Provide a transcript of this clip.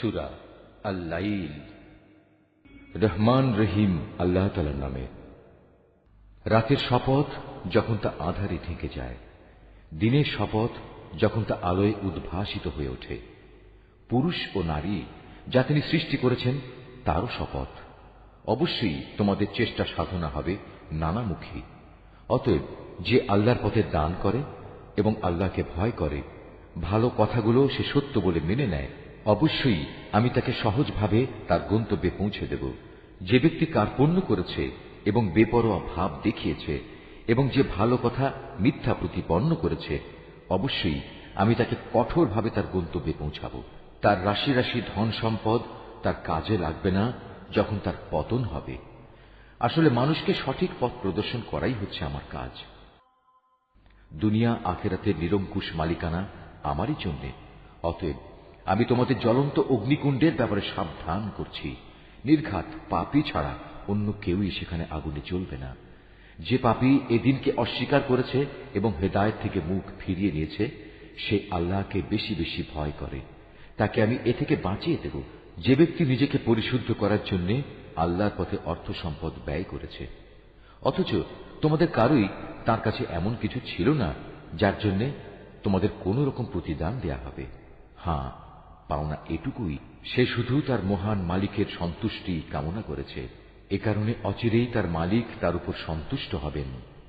সুরা আল্লাইল। রহমান রহিম আল্লাহ তালার নামে। রাতের শপথ যখন তা আধারে ঢেকে যায়, দিনের শপথ যখন তা আলোয় উদ্ভাসিত হয়ে ওঠে, পুরুষ ও নারী যা তিনি সৃষ্টি করেছেন, তারও শপথ। অবশ্যই তোমাদের চেষ্টা সাধনা হবে নানামুখী। অতএব যে আল্লাহর পথে দান করে এবং আল্লাহকে ভয় করে, ভালো কথাগুলো সে সত্য বলে মেনে নেয় অবশ্যই আমি তাকে সহজভাবে তার গন্তব্যে পৌঁছে দেব। যে ব্যক্তি কার্পণ্য করেছে এবং বেপরোয়া ভাব দেখিয়েছে এবং যে ভালো কথা মিথ্যা প্রতিপন্ন করেছে, অবশ্যই আমি তাকে কঠোরভাবে তার গন্তব্যে পৌঁছাব। তার রাশি রাশি ধন সম্পদ তার কাজে লাগবে না যখন তার পতন হবে। আসলে মানুষকে সঠিক পথ প্রদর্শন করাই হচ্ছে আমার কাজ। দুনিয়া আখেরাতের নিরঙ্কুশ মালিকানা আমারই জন্যে, অতএব আমি তোমাদের জ্বলন্ত অগ্নিকুণ্ডের ব্যাপারে সাবধান করছি। নির্ঘাত পাপি ছাড়া অন্য কেউই সেখানে আগুনে চলবে না। যে পাপি এদিনকে অস্বীকার করেছে এবং হেদায়ত থেকে মুখ ফিরিয়ে নিয়েছে, সে আল্লাহকে বেশি বেশি ভয় করে। তাকে আমি এ থেকে বাঁচিয়ে দেব। যে ব্যক্তি নিজেকে পরিশুদ্ধ করার জন্য আল্লাহর পথে অর্থ সম্পদ ব্যয় করেছে। অথচ তোমাদের কারোই তার কাছে এমন কিছু ছিল না, যার জন্য তোমাদের কোন রকম প্রতিদান দেয়া হবে। হ্যাঁ পাওনা এটুকুই। সে শুধু তার মহান মালিকের সন্তুষ্টি কামনা করেছে। এ কারণে অচিরেই তার মালিক তার উপর সন্তুষ্ট হবেন।